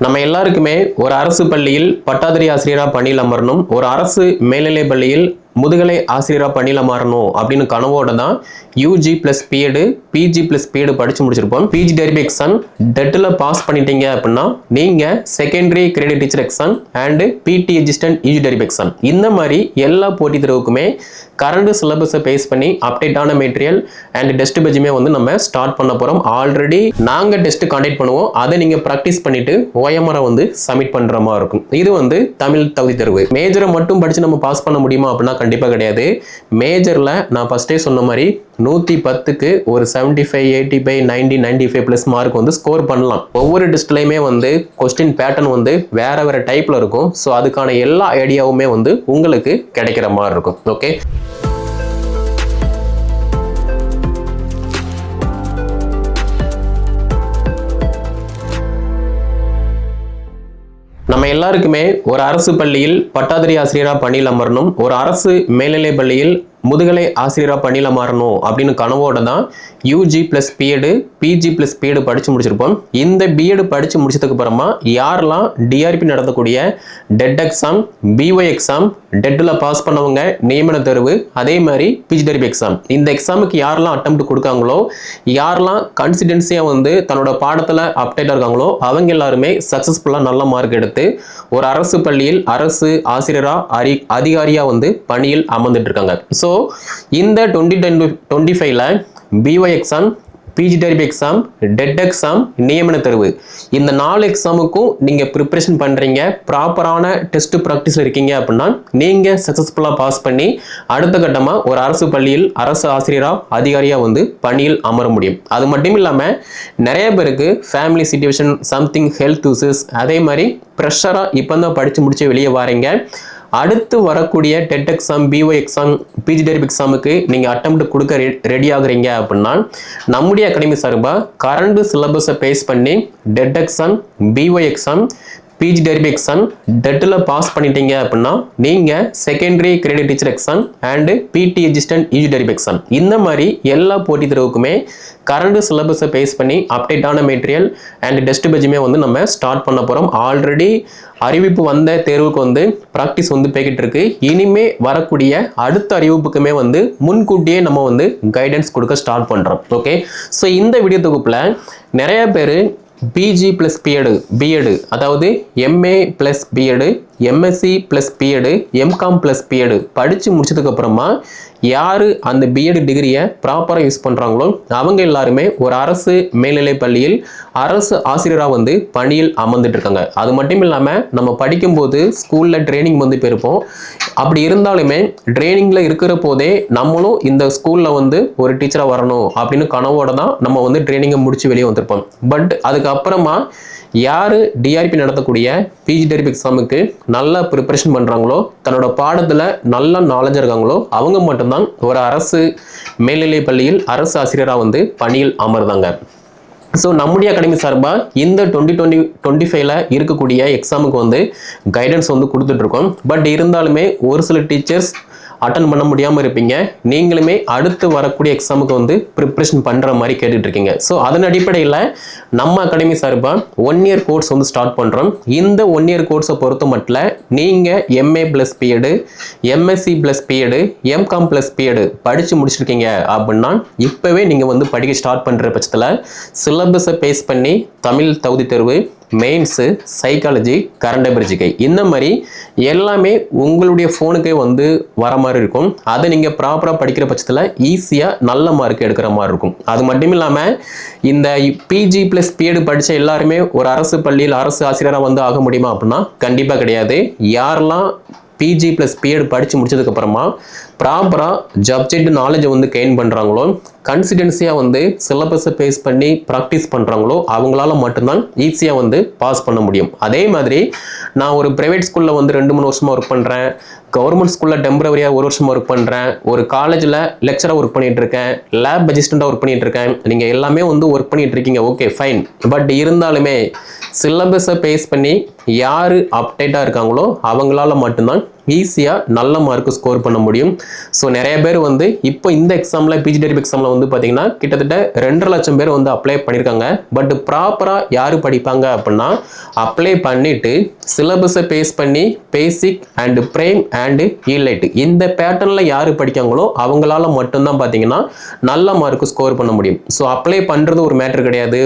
நம்ம எல்லாருக்குமே ஒரு அரசு பள்ளியில் பட்டாதிரி ஆசிரியராக பணியில் அமரணும் ஒரு அரசு மேல்நிலை பள்ளியில் முதுகலை ஆசிரியராக பணியில் மாறணும் அப்படின்னு கனவோட தான் UG plus B Ed PG plus B Ed படித்து முடிச்சிருப்போம். பிஜி டெரிபி எக்ஸாம் டெட்டில் பாஸ் பண்ணிட்டீங்க அப்படின்னா நீங்கள் secondary grade teacher exam and BT assistant UG TRB exam இந்த மாதிரி எல்லா போட்டித் தேர்வுக்குமே கரண்ட் சிலபஸை பேஸ் பண்ணி அப்டேட்டான மெட்டீரியல் அண்ட் டெஸ்ட் பேஜுமே வந்து நம்ம ஸ்டார்ட் பண்ண போகிறோம் ஆல்ரெடி நாங்கள் டெஸ்ட் காண்டக்ட் பண்ணுவோம். அதை நீங்கள் ப்ராக்டிஸ் பண்ணிட்டு ஓஎம்ஆரை வந்து சப்மிட் பண்ணுற மாதிரி இருக்கும். இது வந்து தமிழ் தகுதி தேர்வு. மேஜரை மட்டும் படித்து நம்ம பாஸ் பண்ண முடியுமா அப்படின்னா கண்டிப்பாக கிடையாது. மேஜரில் நான் ஃபஸ்ட்டே சொன்ன மாதிரி நூற்றி பத்துக்கு ஒரு seventy five eighty five ninety ninety five plus mark வந்து ஸ்கோர் பண்ணலாம். ஒவ்வொரு டெஸ்ட்லையுமே வந்து கொஸ்டின் பேட்டர்ன் வந்து வேறு வேறு டைப்பில் இருக்கும். ஸோ அதுக்கான எல்லா ஐடியாவுமே வந்து உங்களுக்கு கிடைக்கிற மாதிரி இருக்கும். ஓகே நம்ம எல்லாருக்குமே ஒரு அரசு பள்ளியில் பட்டாதிரி ஆசிரியராக பணியில் அமரணும். ஒரு அரசு மேல்நிலை பள்ளியில் முதுகலை ஆசிரியராக பணியில் மாறணும் அப்படின்னு கனவோட தான் UG plus BEd PG plus BEd படித்து முடிச்சிருப்போம். இந்த பிஎடு படித்து முடிச்சதுக்கு அப்புறமா யாரெல்லாம் டிஆர்பி நடத்தக்கூடிய டெட் எக்ஸாம் பிஒய் எக்ஸாம் டெட்டில் பாஸ் பண்ணவங்க நியமன தேர்வு அதே மாதிரி பிஜி டெரிபி எக்ஸாம் இந்த எக்ஸாமுக்கு யாரெல்லாம் அட்டம் கொடுக்காங்களோ யாரெல்லாம் கன்சிடென்சியாக வந்து தன்னோட பாடத்தில் அப்டேட்டாக இருக்காங்களோ அவங்க எல்லாருமே சக்ஸஸ்ஃபுல்லாக நல்ல மார்க் எடுத்து ஒரு அரசு பள்ளியில் அரசு ஆசிரியராக அரி அதிகாரியாக வந்து பணியில் அமர்ந்துட்டு இருக்காங்க. ஸோ இந்த டுவெண்ட்டி டென் டுவெண்ட்டி ஃபைவ்ல BY exam PG TRB exam TET exam நியமன தேர்வு. இந்த நாலு எக்ஸாமுக்கும் நீங்கள் ப்ரிப்பரேஷன் பண்ணுறீங்க ப்ராப்பரான டெஸ்ட் ப்ராக்டிஸ் இருக்கீங்க அப்படின்னா நீங்கள் சக்ஸஸ்ஃபுல்லாக பாஸ் பண்ணி அடுத்த கட்டமாக ஒரு அரசு பள்ளியில் அரசு ஆசிரியராக அதிகாரியாக வந்து பணியில் அமர முடியும். அது மட்டும் இல்லாமல் நிறைய பேருக்கு family situation something health issues அதே மாதிரி ப்ரெஷராக இப்போ தான் படித்து முடிச்சு வெளியே வரீங்க. அடுத்து வரக்கூடிய TET exam PO exam PG TRB எக்ஸாமுக்கு நீங்கள் அட்டம் கொடுக்க ரெடி ஆகுறீங்க அப்படின்னா நம்முடைய அகாடமி சார்பாக கரண்ட் சிலபஸை பேஸ் பண்ணி TET exam PO exam PG TRB exam டெட்டில் pass பண்ணிட்டீங்க அப்படின்னா நீங்கள் secondary grade teacher exam and BT assistant UG TRB exam இந்த மாதிரி எல்லா போட்டித் தேர்வுக்குமே கரண்ட் சிலபஸை பேஸ் பண்ணி அப்டேட்டான மெட்டீரியல் அண்ட் டெஸ்ட் பேஜுமே வந்து நம்ம ஸ்டார்ட் பண்ண போகிறோம் ஆல்ரெடி அறிவிப்பு வந்த தேர்வுக்கு வந்து ப்ராக்டிஸ் வந்து போய்கிட்டு இருக்கு. இனிமே வரக்கூடிய அடுத்த அறிவிப்புக்குமே வந்து முன்கூட்டியே நம்ம வந்து கைடன்ஸ் கொடுக்க ஸ்டார்ட் பண்ணுறோம் ஓகே ஸோ இந்த வீடியோ தொகுப்பில் நிறைய பேர் பிஜி ப்ளஸ் பிஎடு பிஎடு அதாவது MA plus BEd MSc plus BEd MCom plus BEd படித்து முடிச்சதுக்கப்புறமா யார் அந்த பிஎட் டிகிரியை ப்ராப்பராக யூஸ் பண்ணுறாங்களோ அவங்க எல்லாருமே ஒரு அரசு மேல்நிலை பள்ளியில் அரசு ஆசிரியராக வந்து பணியில் அமர்ந்துட்டு இருக்காங்க அது மட்டும் இல்லாமல் நம்ம படிக்கும்போது ஸ்கூலில் ட்ரைனிங் வந்து போயிருப்போம் அப்படி இருந்தாலுமே ட்ரைனிங்கில் இருக்கிற போதே நம்மளும் இந்த ஸ்கூலில் வந்து ஒரு டீச்சராக வரணும் அப்படின்னு கனவோட தான் நம்ம வந்து ட்ரைனிங்கை முடித்து வெளியே வந்திருப்போம். பட் அதுக்கப்புறமா யார் டிஆர்பி நடத்தக்கூடிய பிஜி டெரிப் எக்ஸாமுக்கு நல்லா ப்ரிப்பரேஷன் பண்ணுறாங்களோ தன்னோட பாடத்தில் நல்ல நாலேஜ் இருக்காங்களோ அவங்க மட்டும்தான் ஒரு அரசு மேல்நிலை பள்ளியில் அரசு ஆசிரியராக வந்து பணியில் அமர்ந்தாங்க. ஸோ நம்முடைய அகாடமி சார்பாக இந்த டுவெண்ட்டி டுவெண்ட்டி டுவெண்ட்டி ஃபைவ்ல இருக்கக்கூடிய எக்ஸாமுக்கு வந்து கைடன்ஸ் வந்து கொடுத்துட்ருக்கோம் பட் இருந்தாலுமே ஒரு சில டீச்சர்ஸ் அட்டன் பண்ண முடியாமல் இருப்பீங்க. நீங்களுமே அடுத்து வரக்கூடிய எக்ஸாமுக்கு வந்து ப்ரிப்ரேஷன் பண்ணுற மாதிரி கேட்டுகிட்டு இருக்கீங்க. ஸோ அதன் அடிப்படையில் நம்ம அகாடமி சார்பாக ஒன் இயர் கோர்ஸ் வந்து ஸ்டார்ட் பண்ணுறோம் இந்த ஒன் இயர் கோர்ஸை பொறுத்த மட்டும் நீங்கள் MA plus BEd MSc plus BEd MCom plus BEd படித்து முடிச்சிருக்கீங்க அப்படின்னா இப்போவே நீங்கள் வந்து படிக்க ஸ்டார்ட் பண்ணுற பட்சத்தில் சிலபஸை பேஸ் பண்ணி தமிழ் தகுதி தேர்வு மெயின்ஸு சைக்காலஜி கரண்ட் அபிரிஜிகை இந்த மாதிரி எல்லாமே உங்களுடைய ஃபோனுக்கே வந்து வர மாதிரி இருக்கும். அதை நீங்கள் ப்ராப்பராக படிக்கிற பட்சத்தில் ஈஸியாக நல்ல மார்க் எடுக்கிற மாதிரி இருக்கும். அது மட்டும் இல்லாமல் இந்த பிஜி ப்ளஸ் பிஎட் படித்த எல்லாருமே ஒரு அரசு பள்ளியில் அரசு ஆசிரியராக வந்து ஆக முடியுமா அப்படின்னா கண்டிப்பாக கிடையாது. யாரெல்லாம் பிஜி ப்ளஸ் பிஎட் படித்து முடிச்சதுக்கப்புறமா ப்ராப்பராக சப்ஜெக்ட் நாலேஜை வந்து கெயின் பண்ணுறாங்களோ கன்சிடென்சியாக வந்து சிலபஸை பேஸ் பண்ணி ப்ராக்டிஸ் பண்ணுறாங்களோ அவங்களால மட்டும்தான் ஈஸியாக வந்து பாஸ் பண்ண முடியும். அதே மாதிரி நான் ஒரு ப்ரைவேட் ஸ்கூலில் வந்து ரெண்டு மூணு வருஷமாக ஒர்க் பண்ணுறேன் கவர்மெண்ட் ஸ்கூலில் டெம்பரவரியாக ஒரு வருஷமாக ஒர்க் பண்ணுறேன் ஒரு காலேஜில் லெக்சராக ஒர்க் பண்ணிகிட்டு இருக்கேன். லேப் அசிஸ்டண்ட்டாக ஒர்க் பண்ணிகிட்டு இருக்கேன். நீங்கள் எல்லாமே வந்து ஒர்க் பண்ணிகிட்டு இருக்கீங்க ஓகே ஃபைன் பட் இருந்தாலுமே சிலபஸை பேஸ் பண்ணி யார் அப்டேட்டாக இருக்காங்களோ அவங்களால மட்டும்தான் ஈஸியாக நல்ல மார்க்கு ஸ்கோர் பண்ண முடியும். ஸோ நிறைய பேர் வந்து இப்போ இந்த எக்ஸாமில் பிஜி டெரிப் எக்ஸாமில் வந்து பார்த்தீங்கன்னா கிட்டத்தட்ட ரெண்டரை லட்சம் பேர் வந்து அப்ளை பண்ணியிருக்காங்க பட் ப்ராப்பராக யார் படிப்பாங்க அப்படின்னா அப்ளை பண்ணிவிட்டு சிலபஸை பேஸ் பண்ணி basic and prime and elite இந்த பேட்டர்னில் யார் படிக்காங்களோ அவங்களால மட்டும்தான் பார்த்தீங்கன்னா நல்ல மார்க்கு ஸ்கோர் பண்ண முடியும். ஸோ அப்ளை பண்ணுறது ஒரு மேட்ரு கிடையாது.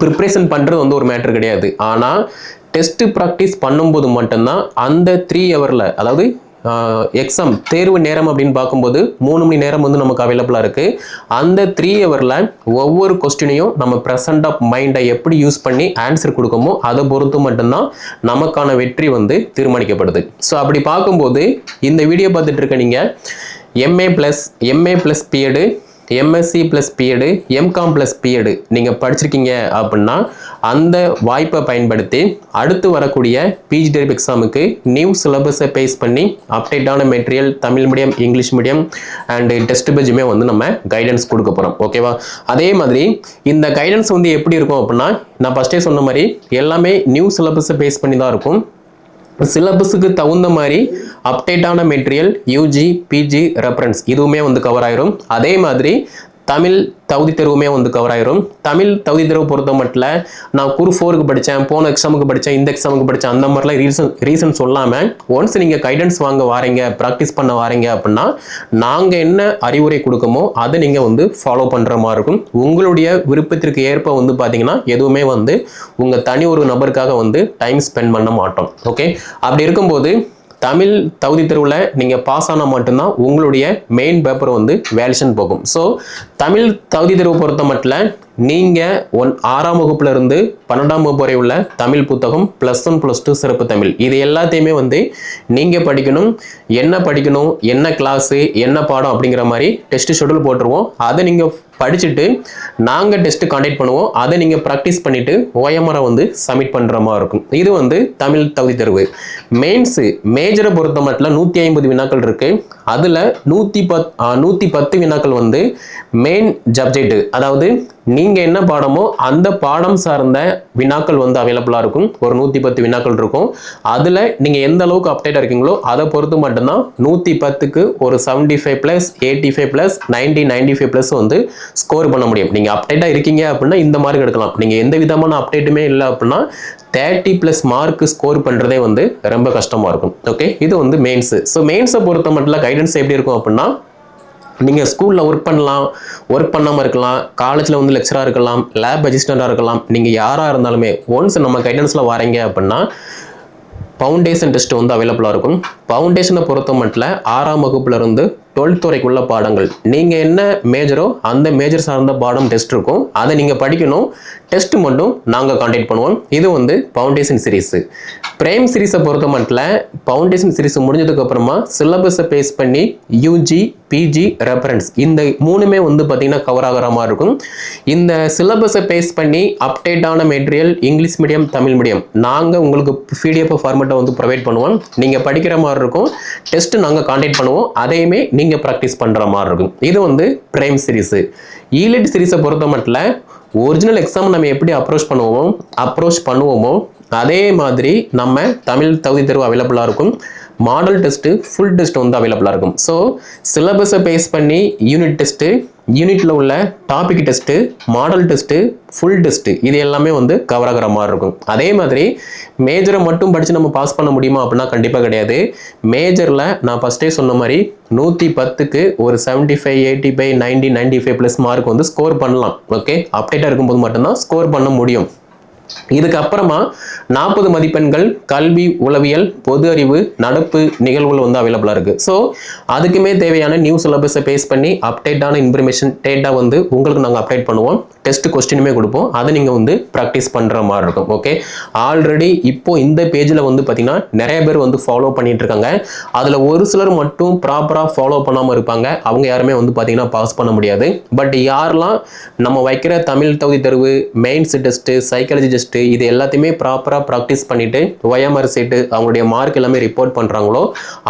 ப்ரிப்ரேஷன் பண்ணுறது வந்து ஒரு மேட்ரு கிடையாது. ஆனால் டெஸ்ட்டு ப்ராக்டிஸ் பண்ணும்போது மட்டும்தான் அந்த த்ரீ ஹவரில் அதாவது எக்ஸாம் தேர்வு நேரம் அப்படின்னு பார்க்கும்போது மூணு மணி நேரம் வந்து நமக்கு அவைலபிளாக இருக்குது அந்த த்ரீ ஹவரில் ஒவ்வொரு கொஸ்டினையும் நம்ம ப்ரெசன்ட் ஆஃப் மைண்டை எப்படி யூஸ் பண்ணி ஆன்சர் கொடுக்கமோ அதை பொறுத்து மட்டும்தான் நமக்கான வெற்றி வந்து தீர்மானிக்கப்படுது. ஸோ அப்படி பார்க்கும்போது இந்த வீடியோ பார்த்துட்டு இருக்க நீங்கள் MA plus MA plus BEd MSc plus BEd MCom plus BEd நீங்கள் படிச்சிருக்கீங்க அப்படின்னா அந்த வாய்ப்பை பயன்படுத்தி அடுத்து வரக்கூடிய பிஜி டெரிப் எக்ஸாமுக்கு நியூ சிலபஸை பேஸ் பண்ணி அப்டேட்டான material Tamil medium English medium and test பேஜுமே வந்து நம்ம கைடன்ஸ் கொடுக்க போகிறோம் ஓகேவா அதே மாதிரி இந்த கைடன்ஸ் வந்து எப்படி இருக்கும் அப்படின்னா நான் ஃபஸ்ட்டே சொன்ன மாதிரி எல்லாமே நியூ சிலபஸை பேஸ் பண்ணி தான் இருக்கும். சிலபஸுக்கு தகுந்த மாதிரி அப்டேட்டான மெட்டீரியல் யூஜி பிஜி ரெஃபரன்ஸ் இதுவுமே வந்து கவர் ஆயிரும். அதே மாதிரி தமிழ் தகுதி தேர்வுமே வந்து கவர் ஆயிரும். தமிழ் தகுதி தேர்வு பொறுத்த மட்டும் நான் குரு ஃபோருக்கு படித்தேன் போன எக்ஸாமுக்கு படித்தேன் இந்த எக்ஸாமுக்கு படித்தேன் அந்த மாதிரிலாம் ரீசன் ரீசன் சொல்லாமல் ஒன்ஸ் நீங்கள் கைடன்ஸ் வாங்க வாரீங்க ப்ராக்டிஸ் பண்ண வாரீங்க அப்படின்னா நாங்கள் என்ன அறிவுரை கொடுக்கமோ அதை நீங்கள் வந்து ஃபாலோ பண்ணுற மாதிரி இருக்கும். உங்களுடைய விருப்பத்திற்கு ஏற்ப வந்து பார்த்தீங்கன்னா எதுவுமே வந்து உங்கள் தனி ஒரு நபருக்காக வந்து டைம் ஸ்பெண்ட் பண்ண மாட்டோம். ஓகே அப்படி இருக்கும்போது தமிழ் தகுதி தேர்வில் நீங்கள் பாஸ் ஆனால் மட்டும்தான் உங்களுடைய மெயின் பேப்பர் வந்து வேல்யூஷன் போகும். ஸோ தமிழ் தகுதி தேர்வு பொறுத்த மட்டும் நீங்கள் ஒன் ஆறாம் வகுப்புல இருந்து பன்னெண்டாம் வகுப்பு வரை உள்ள தமிழ் புத்தகம் ப்ளஸ் ஒன் ப்ளஸ் டூ சிறப்பு தமிழ். இது எல்லாத்தையுமே வந்து நீங்கள் படிக்கணும் என்ன படிக்கணும் என்ன கிளாஸு என்ன பாடம் அப்படிங்கிற மாதிரி டெஸ்ட் ஷெடியூல் போட்டுருவோம். அதை நீங்கள் படிச்சுட்டு நாங்கள் டெஸ்ட்டு காண்டக்ட் பண்ணுவோம். அதை நீங்கள் ப்ராக்டிஸ் பண்ணிவிட்டு ஓஎம்ஆரை வந்து சப்மிட் பண்ணுற மாதிரி இருக்கும். இது வந்து தமிழ் தகுதி தேர்வு. மெயின்ஸு மேஜரை பொறுத்த மட்டும் நூற்றி ஐம்பது வினாக்கள் இருக்குது அதில் நூற்றி பத் நூற்றி பத்து வினாக்கள் வந்து மெயின் சப்ஜெக்ட் அதாவது நீங்கள் என்ன பாடமோ அந்த பாடம் சார்ந்த வினாக்கள் வந்து அவைலபிளாக இருக்கும். ஒரு நூற்றி பத்து வினாக்கள் இருக்கும். அதில் நீங்கள் எந்த அளவுக்கு அப்டேட்டாக இருக்கீங்களோ அதை பொறுத்து மட்டும்தான் நூற்றி பத்துக்கு ஒரு seventy five plus eighty five plus ninety ninety five plus வந்து ஸ்கோர் பண்ண முடியும். நீங்கள் அப்டேட்டாக இருக்கீங்க அப்படின்னா இந்த மார்க் எடுக்கலாம். நீங்கள் எந்த விதமான அப்டேட்டுமே இல்லை அப்படின்னா தேர்ட்டி ப்ளஸ் மார்க் ஸ்கோர் பண்ணுறதே வந்து ரொம்ப கஷ்டமாக இருக்கும். ஓகே இது வந்து மெயின்ஸு ஸோ மெயின்ஸை பொறுத்த மட்டும் கைடன்ஸ் எப்படி இருக்கும் அப்படின்னா நீங்கள் ஸ்கூலில் ஒர்க் பண்ணலாம் ஒர்க் பண்ணாமல் இருக்கலாம் காலேஜில் வந்து லெக்சராக இருக்கலாம் லேப் அசிஸ்டண்ட்டாக இருக்கலாம். நீங்கள் யாராக இருந்தாலுமே ஒன்ஸ் நம்ம கைடன்ஸில் வரீங்க அப்படின்னா ஃபவுண்டேஷன் டெஸ்ட் வந்து அவைலபிளாக இருக்கும். ஃபவுண்டேஷனை பொறுத்த மட்டும் ஆறாம் வகுப்புலேருந்து டுவெல்த் வரைக்குள்ள பாடங்கள். நீங்கள் என்ன மேஜரோ அந்த மேஜர் சார்ந்த பாடம் டெஸ்ட் இருக்கும் அதை நீங்கள் படிக்கணும். டெஸ்ட் மட்டும் நாங்கள் காண்டாக்ட் பண்ணுவோம். இது வந்து ஃபவுண்டேஷன் சீரீஸு பிரைம் சீரீஸை பொறுத்த மட்டும் ஃபவுண்டேஷன் சீரீஸ் முடிஞ்சதுக்கு அப்புறமா சிலபஸை பேஸ் பண்ணி யூஜி பிஜி ரெஃபரன்ஸ் இந்த மூணுமே வந்து பார்த்தீங்கன்னா கவர் ஆகிற மாதிரி இருக்கும். இந்த சிலபஸை பேஸ் பண்ணி அப்டேட்டான material English medium Tamil medium நாங்கள் உங்களுக்கு பிடிஎஃப் ஃபார்மேட்டை வந்து ப்ரொவைட் பண்ணுவோம். நீங்கள் படிக்கிற மாதிரி இருக்கும். டெஸ்ட்டு நாங்கள் காண்டாக்ட் பண்ணுவோம். அதையுமே நீங்கள் ப்ராக்டிஸ் பண்ணுற மாதிரி இருக்கும். இது வந்து பிரைம் சீரீஸு ஈலிட் சீரீஸை பொறுத்த மட்டும் ஒரிஜினல் எக்ஸாம் நம்ம எப்படி அப்ரோச் பண்ணுவோமோ அப்ரோச் பண்ணுவோமோ அதே மாதிரி நம்ம தமிழ் தகுதி தேர்வு அவைலபிளாக இருக்கும். மாடல் டெஸ்ட்டு ஃபுல் டெஸ்ட் வந்து அவைலபிளாக இருக்கும். ஸோ சிலபஸை பேஸ் பண்ணி யூனிட் டெஸ்ட்டு யூனிட்டில் உள்ள topic test model test full test இது எல்லாமே வந்து கவர் ஆகிற மாதிரி இருக்கும். அதே மாதிரி மேஜரை மட்டும் படித்து நம்ம பாஸ் பண்ண முடியுமா அப்படின்னா கண்டிப்பாக கிடையாது. மேஜரில் நான் ஃபஸ்ட்டே சொன்ன மாதிரி நூற்றி பத்துக்கு ஒரு seventy five eighty five ninety ninety five plus mark வந்து ஸ்கோர் பண்ணலாம். ஓகே அப்டேட்டாக இருக்கும்போது மட்டும்தான் ஸ்கோர் பண்ண முடியும். இதுக்கப்புறமா நாற்பது மதிப்பெண்கள் கல்வி உளவியல் பொது அறிவு நடப்பு நிகழ்வுகள் வந்து அவைலபிளாக இருக்குது ஸோ அதுக்குமே தேவையான நியூ சிலபஸை பேஸ் பண்ணி அப்டேட்டான இன்ஃபர்மேஷன் டேட்டா வந்து உங்களுக்கு நாங்கள் அப்டேட் பண்ணுவோம். டெஸ்ட் கொஸ்டினுமே கொடுப்போம். அதை நீங்கள் வந்து ப்ராக்டிஸ் பண்ணுற மாதிரி இருக்கும். ஓகே ஆல்ரெடி இப்போ இந்த பேஜில் வந்து பார்த்தீங்கன்னா நிறைய பேர் வந்து ஃபாலோ பண்ணிட்டு இருக்காங்க. அதில் ஒரு சிலர் மட்டும் ப்ராப்பராக ஃபாலோ பண்ணாமல் இருப்பாங்க. அவங்க யாருமே வந்து பார்த்தீங்கன்னா பாஸ் பண்ண முடியாது. பட் யாரெல்லாம் நம்ம வைக்கிற தமிழ் தகுதி தேர்வு மெயின்ஸ் டெஸ்ட்டு சைக்காலஜி டைஜஸ்ட் இது எல்லாத்தையுமே ப்ராப்பராக ப்ராக்டிஸ் பண்ணிவிட்டு ஒயமர் சீட்டு அவங்களுடைய மார்க் எல்லாமே ரிப்போர்ட் பண்ணுறாங்களோ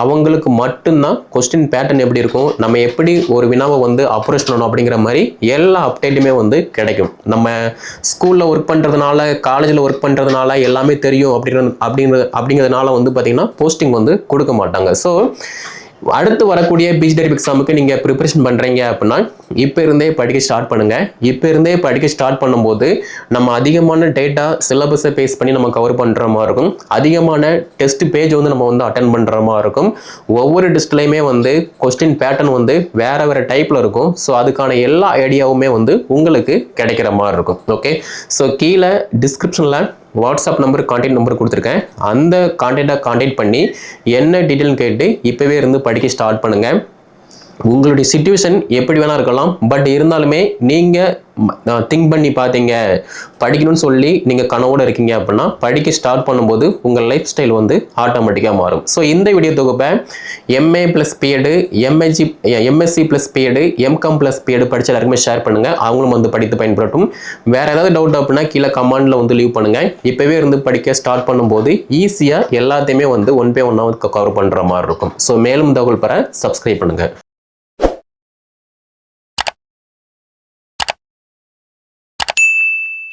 அவங்களுக்கு மட்டும்தான் கொஸ்டின் பேட்டர்ன் எப்படி இருக்கும் நம்ம எப்படி ஒரு வினாவை வந்து அப்ரோச் பண்ணணும் அப்படிங்கிற மாதிரி எல்லா அப்டேட்டுமே வந்து கிடைக்கும். நம்ம ஸ்கூலில் ஒர்க் பண்ணுறதுனால காலேஜில் ஒர்க் பண்ணுறதுனால எல்லாமே தெரியும் அப்படிங்கிற அப்படிங்கிற அப்படிங்கிறதுனால வந்து பார்த்திங்கன்னா போஸ்டிங் வந்து கொடுக்க மாட்டாங்க. ஸோ அடுத்து வரக்கூடிய பீச் எக்ஸாமுக்கு நீங்கள் ப்ரிப்பரேஷன் பண்ணுறீங்க அப்படின்னா இப்போ இருந்தே படிக்க ஸ்டார்ட் பண்ணுங்கள் இப்போ இருந்தே படிக்க ஸ்டார்ட் பண்ணும்போது நம்ம அதிகமான டேட்டா சிலபஸை பேஸ் பண்ணி நம்ம கவர் பண்ணுற மாதிரி இருக்கும். அதிகமான டெஸ்ட் பேஜ் வந்து நம்ம வந்து அட்டன் பண்ணுற மாதிரி இருக்கும். ஒவ்வொரு டெஸ்ட்லேயுமே வந்து கொஸ்டின் பேட்டர்ன் வந்து வேறு வேறு டைப்பில் இருக்கும். ஸோ அதுக்கான எல்லா ஐடியாவுமே வந்து உங்களுக்கு கிடைக்கிற மாதிரி இருக்கும். ஓகே ஸோ கீழே டிஸ்கிரிப்ஷனில் வாட்ஸ்அப் நம்பர் கான்டாக்ட் நம்பர் கொடுத்துருக்கேன். அந்த கான்டாக்டை கான்டாக்ட் பண்ணி என்ன டீட்டெயில் கேட்டு இப்போவே இருந்து படிக்க ஸ்டார்ட் பண்ணுங்கள் உங்களுடைய சுச்சுவேஷன் எப்படி வேணா இருக்கலாம். பட் இருந்தாலுமே நீங்கள் திங்க் பண்ணி பார்த்தீங்க படிக்கணும்னு சொல்லி நீங்கள் கனவோடு இருக்கீங்க அப்படின்னா படிக்க ஸ்டார்ட் பண்ணும்போது உங்கள் லைஃப் ஸ்டைல் வந்து ஆட்டோமேட்டிக்காக மாறும். ஸோ இந்த வீடியோ தொகுப்பை MA plus BEd MSc MSc plus BEd MCom plus BEd படிச்ச எல்லாருக்குமே ஷேர் பண்ணுங்கள் அவங்களும் வந்து படித்து பயன்படுத்தும். வேறு ஏதாவது டவுட் அப்படின்னா கீழே கமெண்டில் வந்து லீவ் பண்ணுங்கள் இப்போவே இருந்து படிக்க ஸ்டார்ட் பண்ணும்போது ஈஸியாக எல்லாத்தையுமே வந்து ஒன் பை ஒன்னாக கவர் பண்ணுற மாதிரி இருக்கும். ஸோ மேலும் தகவல் பெற சப்ஸ்கிரைப் பண்ணுங்கள்